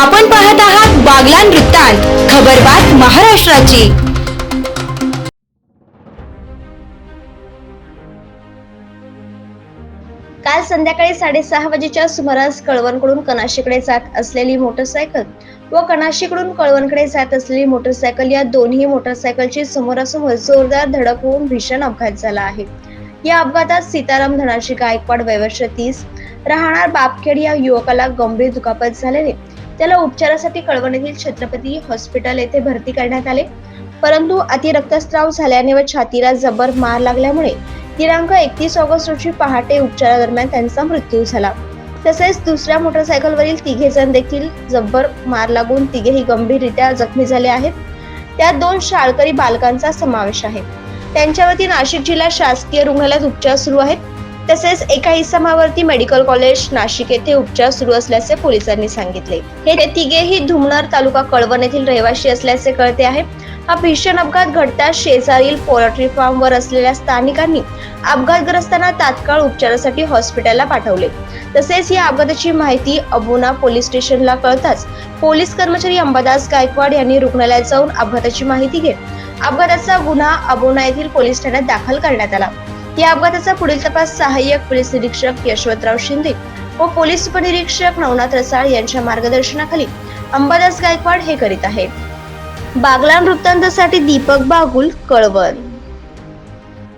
आपण पाहत आहात बागलान वृत्तांत खबरबात महाराष्ट्राची. काल संध्याकाळी साडेसहा वाजेच्या सुमारास कळवणकडून कनाशीकडे जात असलेली मोटरसायकल व कनाशीकडून कळवणकडे जात असलेली मोटरसायकल या दोन्ही मोटरसायकलची समोरासमोर जोरदार धडक होऊन भीषण अपघात झाला आहे. या अपघातात सीताराम धनाशी गायकवाड वयवर्ष तीस राहणार बापखेड या युवकाला गंभीर दुखापत झाल्याने त्याला उपचारासाठी कळवणीतील छत्रपती हॉस्पिटल येथे भरती करण्यात आले. परंतु अतिरक्तस्राव झाल्याने व छातीला जबर मार लागल्यामुळे दिनांक एकतीस ऑगस्ट रोजी पहाटे उपचारादरम्यान त्यांचा मृत्यू झाला. तसेच दुसऱ्या मोटरसायकलवरील तिघे जण देखील जब्बर मार लागून तिघेही गंभीररित्या जखमी झाले आहेत. त्यात दोन शाळकरी बालकांचा समावेश आहे. त्यांच्यावरती नाशिक जिल्हा शासकीय रुग्णालयात उपचार सुरू आहेत. तसेच एका इसमावरती मेडिकल कॉलेज नाशिक येथे उपचार सुरू असल्याचे पोलिसांनी सांगितले. हे तिघेही धुमणार तालुका कळवण येथील रहिवासी असल्याचे कळते आहे. हा भीषण अपघात घडताच शेजारील पोल्ट्री फार्मवर असलेल्या स्थानिकांनी अपघातग्रस्तांना तात्काळ उपचारासाठी हॉस्पिटलला पाठवले. तसेच या अपघाताची माहिती अबोना पोलीस स्टेशनला कळताच पोलीस कर्मचारी अंबादास गायकवाड यांनी रुग्णालयात जाऊन अपघाताची माहिती घेत अपघाताचा गुन्हा अबोना येथील पोलीस ठाण्यात दाखल करण्यात आला. या अपघाताचा पुढील तपास सहाय्यक पोलीस निरीक्षक यशवंतराव शिंदे व पोलीस उपनिरीक्षक नवनाथ रसाळ यांच्या मार्गदर्शनाखाली अंबादास गायकवाड हे करीत आहेत. बागलान वृत्तांतासाठी दीपक बागुल कळवण.